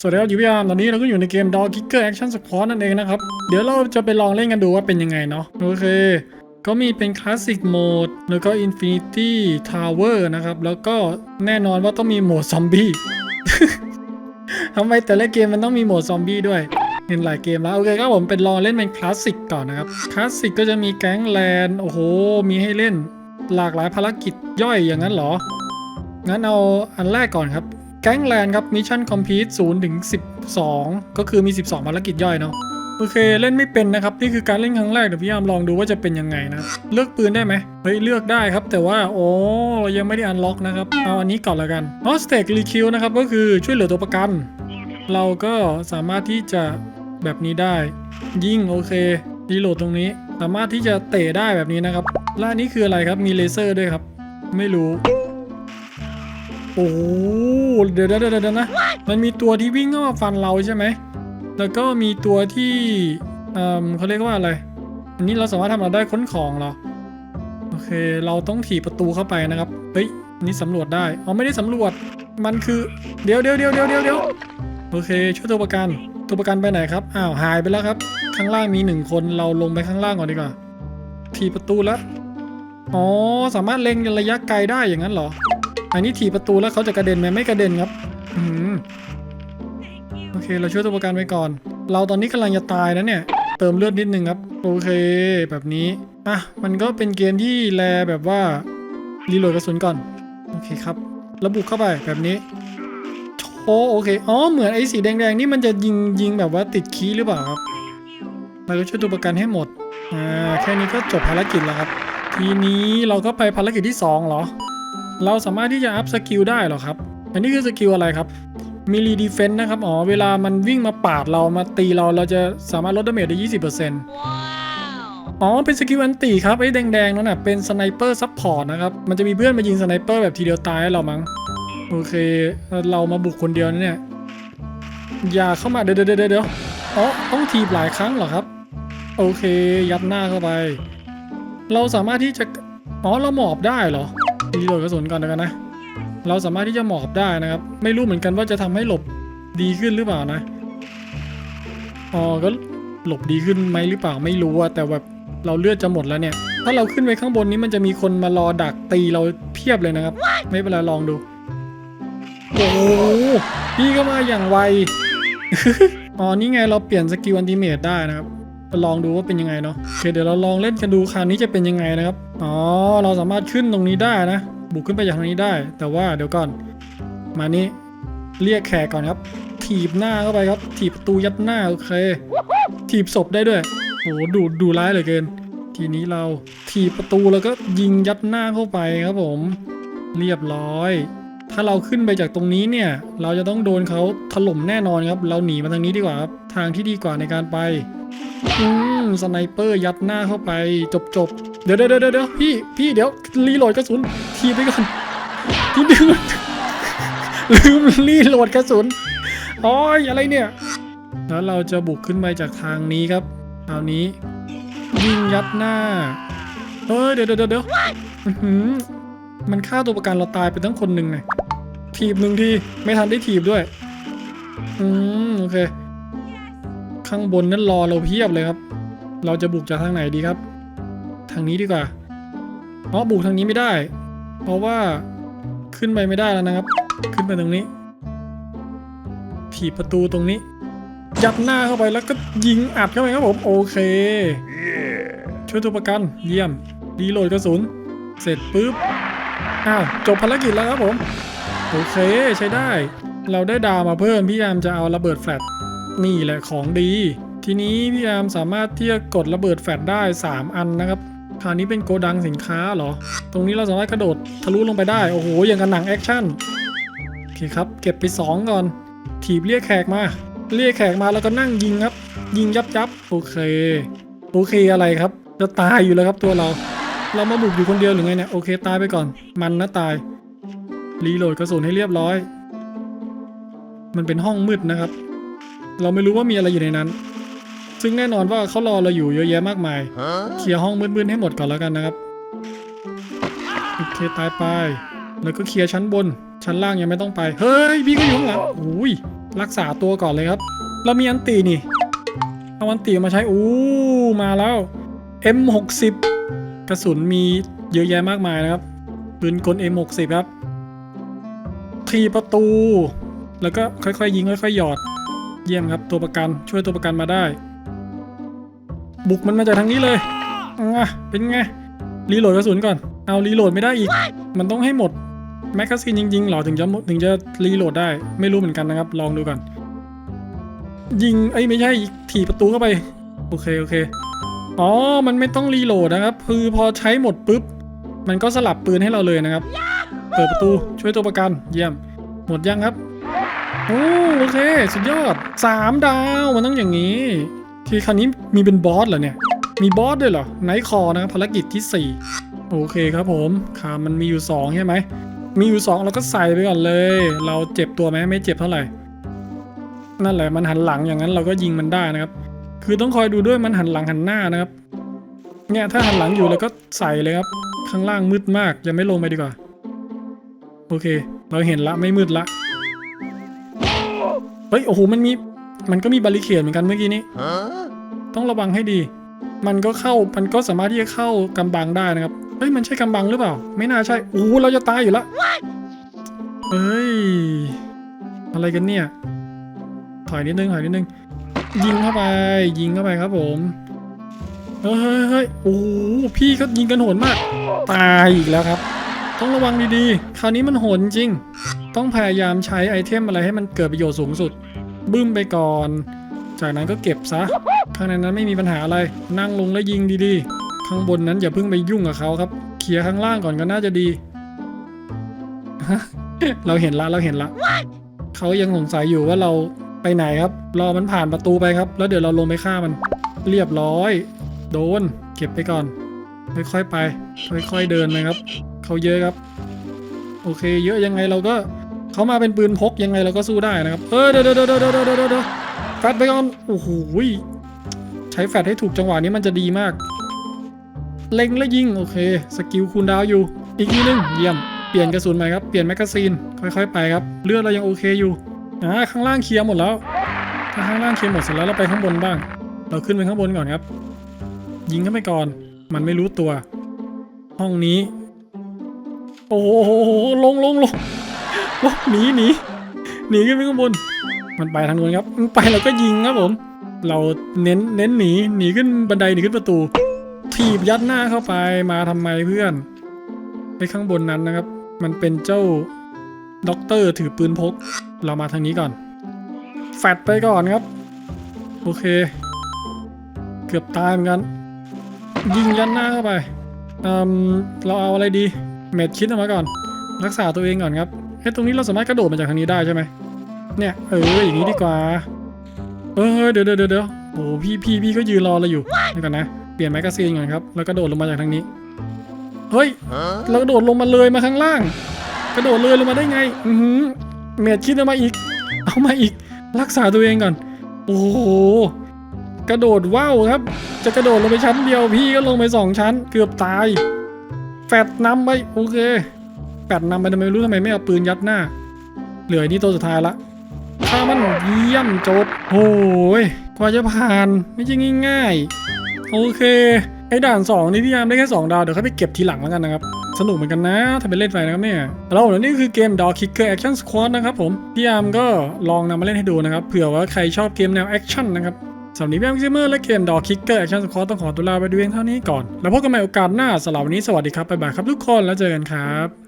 สวัสดีครับอยู่พี่อาร์มตอนนี้เราก็อยู่ในเกม Dog Kicker Action Squad นั่นเองนะครับ เดี๋ยวเราจะไปลองเล่นกันดูว่าเป็นยังไงเนาะโอเค ก็มีเป็นคลาสสิกโหมดแล้วก็ Infinity Tower นะครับ แล้วก็แน่นอนว่าต้องมีโหมดซอมบี้ทำไมแต่ละเกมมันต้องมีโหมดซอมบี้ด้วย เห็นหลายเกมแล้ว โอเคครับผมเป็นลองเล่นเป็นคลาสสิกก่อนนะครับคลาสสิกก็จะมีแก๊งแลนด์โอ้โห มีให้เล่นหลากหลายภารกิจย่อยอย่างนั้นเหรองั้นเอาอันแรกก่อนครับ แก๊งแลนด์ครับมิชชั่นคอมพลีท0ถึง12ก็คือมี 12ภารกิจย่อยเนาะโอเคเล่นไม่เป็นนะครับ นี่คือการเล่นครั้งแรกเดี๋ยวพี่ยามลองดูว่าจะเป็นยังไงนะ เลือกปืนได้ไหมเฮ้ยเลือกได้ครับ แต่ว่าโอ้เรายังไม่ได้อันล็อกนะครับ เอาอันนี้ก่อนละกันออสเตกรีคิวนะครับก็คือช่วยเหลือตัวประกัน เราก็สามารถที่จะแบบนี้ได้ ยิงโอเครีโหลดตรงนี้ สามารถที่จะเตะได้แบบนี้นะครับและนนี้คืออะไรครับมีเลเซอร์ด้วยครับ ไม่รู้ โอ้โหเดี๋ยวเดี๋ยวเดี๋ยวนะ มันมีตัวที่วิ่งเข้ามาฟันเราใช่ไหม แล้วก็มีตัวที่เอ่อเขาเรียกว่าอะไร อันนี้เราสามารถทำอะไรได้ค้นของเหรอ โอเค เราต้องถีบประตูเข้าไปนะครับ เฮ้ยอันนี่สำรวจได้ อ๋อไม่ได้สำรวจ มันคือ เดี๋ยวเดี๋ยวเดี๋ยวเดี๋ยวเดี๋ยวเดี๋ยวโอเค ช่วยตัวประกัน ตัวประกันไปไหนครับ อ้าวหายไปแล้วครับ ข้างล่างมีหนึ่งคน เราลงไปข้างล่างก่อนดีกว่า ถีบประตูแล้ว อ๋อ สามารถเล็งระยะไกลได้อย่างนั้นเหรอ อันนี้ถีประตูแล้วเขาจะกระเด็นไหมไม่กระเด็นครับอืมโอเค เราช่วยตัวประกันไว้ก่อน เราตอนนี้กำลังจะตายนะเนี่ย เติมเลือดนิดนึงครับ โอเคแบบนี้ อะ มันก็เป็นเกมที่แลแบบว่ารีโหลดกระสุนก่อน โอเคครับ ระบุเข้าไปแบบนี้โอ้โอเค อ๋อ เหมือนไอ้สีแดงๆนี่มันจะยิงยิงแบบว่าติดคีหรือเปล่าครับเราก็ช่วยตัวประกันให้หมด อ่า แค่นี้ก็จบภารกิจแล้วครับ ทีนี้เราก็ไปภารกิจที่สองเหรอ เราสามารถที่จะอัพสกิลได้เหรอครับ อันนี้คือสกิลอะไรครับมิลีดีเฟนต์นะครับ อ๋อ เวลามันวิ่งมาปาดเรามาตีเราเราจะสามารถลดดาเมจได้ 20%อ๋อ เป็นสกิลอันตีครับ ไอ้แดงๆนั่นน่ะ เป็นสไนเปอร์ซับพอร์ตนะครับ มันจะมีเพื่อนมายิงสไนเปอร์แบบทีเดียวตายให้เรามั้ง โอเค เรามาบุกคนเดียวนะเนี่ย อย่าเข้ามา เดี๋ยวเดี๋ยวเดี๋ยวเดี๋ยวอ๋อ ต้องทีบหลายครั้งเหรอครับ โอเค ยัดหน้าเข้าไป เราสามารถที่จะ อ๋อ เราหมอบได้เหรอ รีโหลดกระสุนก่อนแล้วกันนะ เราสามารถที่จะหมอบได้นะครับ ไม่รู้เหมือนกันว่าจะทำให้หลบดีขึ้นหรือเปล่านะอ๋อก็หลบดีขึ้นไหมหรือเปล่าไม่รู้อะแต่แบบเราเลือดจะหมดแล้วเนี่ย ถ้าเราขึ้นไปข้างบนนี้มันจะมีคนมารอดักตีเราเพียบเลยนะครับ ไม่เป็นไรลองดู โอ้โหพี่ก็มาอย่างไวอ๋อนี่ไงเราเปลี่ยนสกิลอันติเมตได้นะครับ ลองดูว่าเป็นยังไงเนาะโอเคเดี๋ยวเราลองเล่นกันดูคราวนี้จะเป็นยังไงนะครับอ๋อเราสามารถขึ้นตรงนี้ได้นะบุกขึ้นไปจากตรงนี้ได้ แต่ว่าเดี๋ยวก่อน มานี่เรียกแขกก่อนครับ ถีบหน้าเข้าไปครับ ถีบประตูยัดหน้าโอเค ถีบศพได้ด้วยโอ้ดูดูร้ายเหลือเกิน ทีนี้เราถีบประตูแล้วก็ยิงยัดหน้าเข้าไปครับผม เรียบร้อย ถ้าเราขึ้นไปจากตรงนี้เนี่ย เราจะต้องโดนเขาถล่มแน่นอนครับ เราหนีมาทางนี้ดีกว่าครับ ทางที่ดีกว่าในการไป อืมสไนเปอร์ยัดหน้าเข้าไปจบจบๆเดี๋ยวเดี๋ยวเดี๋ยวพี่พี่เดี๋ยวรีโหลดกระสุนทีไปก่อนทีดึงลืมรีโหลดกระสุนโอ้ยอะไรเนี่ย แล้วเราจะบุกขึ้นไปจากทางนี้ครับคราวนี้ยิงยัดหน้าเฮ้ยเดี๋ยวเดี๋ยวเดี๋ยวมันฆ่าตัวประกันเราตายไปทั้งคนหนึ่งไงทีบหนึ่งทีไม่ทันได้ทีบด้วย อืมโอเค ข้างบนนั้นรอเราเพียบเลยครับ เราจะบุกจากทางไหนดีครับ ทางนี้ดีกว่าเพราะบุกทางนี้ไม่ได้ เพราะว่าขึ้นไปไม่ได้แล้วนะครับ ขึ้นไปตรงนี้ ถีบประตูตรงนี้ ยัดหน้าเข้าไปแล้วก็ยิงอัดเข้าไปครับผมโอเค ช่วยตัวประกันเยี่ยมรีโหลดกระสุน เสร็จปุ๊บอ้าวจบภารกิจแล้วครับผม โอเคใช้ได้ เราได้ดาวมาเพิ่มพี่ยามจะเอาระเบิดแฟลช นี่แหละของดี ทีนี้พี่ยามสามารถที่จะกดระเบิดแฟลชได้ 3 อันนะครับคราวนี้เป็นโกดังสินค้าเหรอ ตรงนี้เราสามารถกระโดดทะลุลงไปได้ โอ้โห อย่างกับหนังแอคชั่น โอเคครับ เก็บไป 2 ก่อน ถีบเรียกแขกมา เรียกแขกมาแล้วก็นั่งยิงครับ ยิงยับยับโอเค โอเคอะไรครับ จะตายอยู่แล้วครับตัวเรา เรามาบุกอยู่คนเดียวหรือไงเนี่ย โอเคตายไปก่อน มันนะตาย รีโหลดกระสุนให้เรียบร้อย มันเป็นห้องมืดนะครับ เราไม่รู้ว่ามีอะไรอยู่ในนั้น ซึ่งแน่นอนว่าเขารอเราอยู่เยอะแยะมากมาย เคลียร์ห้องมืดๆให้หมดก่อนแล้วกันนะครับ โอเคตายไป แล้วก็เคลียร์ชั้นบน ชั้นล่างยังไม่ต้องไป เฮ้ยพี่ก็อยู่ข้างหลังอุ้ยรักษาตัวก่อนเลยครับ เรามีอันตีนี่ เอาอันตีมาใช้ อู้มาแล้ว M60 กระสุนมีเยอะแยะมากมายนะครับปืนกล M60 ครับทีประตู แล้วก็ค่อยๆ ยิงค่อยๆหยอด เยี่ยมครับตัวประกันช่วยตัวประกันมาได้ บุกมันมาจากทางนี้เลยอะเป็นไงรีโหลดกระสุนก่อนเอารีโหลดไม่ได้อีก มันต้องให้หมดแมกกาซีนจริงๆหรอถึงจะถึงจะรีโหลดได้ไม่รู้เหมือนกันนะครับ ลองดูก่อนยิงเอ้ยไม่ใช่ถีบประตูเข้าไป โอเคโอเคอ๋อมันไม่ต้องรีโหลดนะครับ คือพอใช้หมดปุ๊บ มันก็สลับปืนให้เราเลยนะครับ เปิดประตูช่วยตัวประกันเยี่ยม หมดยังครับ โอ้โอเค สุดยอดสามดาวมันต้องอย่างนี้ทีคราวนี้มีเป็นบอสเหรอเนี่ย มีบอสด้วยเหรอไนท์คอนะครับภารกิจที่ 4 โอเคครับผมขามันมีอยู่ 2 ใช่ไหม มีอยู่ 2 เราก็ใส่ไปก่อนเลย เราเจ็บตัวไหมไม่เจ็บเท่าไหร่ นั่นแหละมันหันหลังอย่างนั้นเราก็ยิงมันได้นะครับ คือต้องคอยดูด้วยมันหันหลังหันหน้านะครับ เนี่ยถ้าหันหลังอยู่เราก็ใส่เลยครับ ข้างล่างมืดมากยังไม่ลงไปดีกว่า โอเค เราเห็นละไม่มืดละ เฮ้ยโอ้โหมันมีมันก็มีบาริเคดเหมือนกันเมื่อกี้นี้ต้องระวังให้ดี มันก็เข้ามันก็สามารถที่จะเข้ากำบังได้นะครับเฮ้ยมันใช่กำบังหรือเปล่า ไม่น่าใช่โอ้โหเราจะตายอยู่แล้วเฮ้ยอะไรกันเนี่ยถอยนิดนึงถอยนิดนึงยิงเข้าไป ยิงเข้าไปครับผมเฮ้ยเฮ้ยเฮ้ยโอ้โหพี่ก็ยิงกันโหดมาก ตายอีกแล้วครับ ต้องระวังดีๆ คราวนี้มันโหดจริง ต้องพยายามใช้ไอเทมอะไรให้มันเกิดประโยชน์สูงสุด บึ้มไปก่อน จากนั้นก็เก็บซะ ข้างในนั้นไม่มีปัญหาอะไร นั่งลงแล้วยิงดีๆ ข้างบนนั้นอย่าเพิ่งไปยุ่งกับเขาครับ เคลียร์ข้างล่างก่อนก็น่าจะดี เราเห็นละเราเห็นละ เขายังสงสัยอยู่ว่าเราไปไหนครับ รอมันผ่านประตูไปครับ แล้วเดี๋ยวเราลงไปฆ่ามัน เรียบร้อย โดน เก็บไปก่อน ค่อยๆไป ค่อยๆเดินนะครับ เขาเยอะครับ โอเค เยอะยังไงเราก็ เขามาเป็นปืนพกยังไงเราก็สู้ได้นะครับเออเดี๋ยวเดี๋ยวเดี๋ยวเดี๋ยวเดี๋ยวเดี๋ยวแฟดไปก่อนโอ้โหใช้แฟดให้ถูกจังหวะนี้มันจะดีมาก เล็งและยิงโอเค สกิลคูลดาวอยู่ อีกนิดนึงเยี่ยมเปลี่ยนกระสุนใหม่ครับ เปลี่ยนแมกกาซีน ค่อยๆ ไปครับ เลือดเรายังโอเคอยู่อ่าข้างล่างเคลียร์หมดแล้ว ถ้าข้างล่างเคลียร์หมดเสร็จแล้วเราไปข้างบนบ้าง เราขึ้นไปข้างบนก่อนครับ ยิงเข้าไปก่อน มันไม่รู้ตัว ห้องนี้ โอ้โหลงลงลง ลงหนีหนีหนีขึ้นไปข้างบน มันไปทางนู้นครับมันไปเราก็ยิงครับผม เราเน้นเน้นหนีหนีขึ้นบันไดหนีขึ้นประตู ถีบยัดหน้าเข้าไปมาทำไมเพื่อนไปข้างบนนั้นนะครับ มันเป็นเจ้าด็อกเตอร์ถือปืนพก เรามาทางนี้ก่อน แฟดไปก่อนครับ โอเค เกือบตายเหมือนกัน ยิงยันหน้าเข้าไปอืมเราเอาอะไรดี เม็ดคิดออกมาก่อน รักษาตัวเองก่อนครับ เฮ้ยตรงนี้เราสามารถกระโดดมาจากทางนี้ได้ใช่ไหมเนี่ยเอออย่างนี้ดีกว่า เออเดี๋ยวเดี๋ยวเดี๋ยวโอ้พี่พี่พี่ก็ยืนรอเราอยู่เดี๋ยวก่อนนะเปลี่ยนแมกกาซีนก่อนครับแล้วกระโดดลงมาจากทางนี้เฮ้ยเรากระโดดลงมาเลยมาข้างล่าง กระโดดเลยลงมาได้ไง อือหือเม็ดคิดเอามาอีก เอามาอีก รักษาตัวเองก่อน โอ้โหกระโดดว่าวครับ จะกระโดดลงไปชั้นเดียวพี่ก็ลงไปสองชั้น เกือบตาย แฟดน้ำไปโอเค แฟดนำไปทำไมไม่รู้ทำไมไม่เอาปืนยัดหน้า เหลืออนนี่ตัวสุดท้ายละถ้ามันเยี่ยมโจดโอ้ยกว่าจะผ่านไม่ใช่ง่ายๆ โอเค ไอ้ด่าน 2 นี่พี่ยามได้แค่ 2 ดาว เดี๋ยวค่อยไปเก็บทีหลังแล้วกันนะครับ สนุกเหมือนกันนะ ถ้าเป็นเล่นไปนะครับเนี่ยเราแล้วนี่คือเกม Dog Kicker Action Squad นะครับผม พี่ยามก็ลองนำมาเล่นให้ดูนะครับ เผื่อว่าใครชอบเกมแนวแอคชั่นนะครับสำหรับนี้พี่แอมซิเมอร์และเกม Dog Kicker Action Squad ต้องขอตัวลาไปดูเพียเท่านี้ก่อน แล้วพบกันใหม่โอกาสหน้าสำหรับวันนี้สวัสดีครับบ๊ายบายครับทุกคนแล้วเจอกันครับ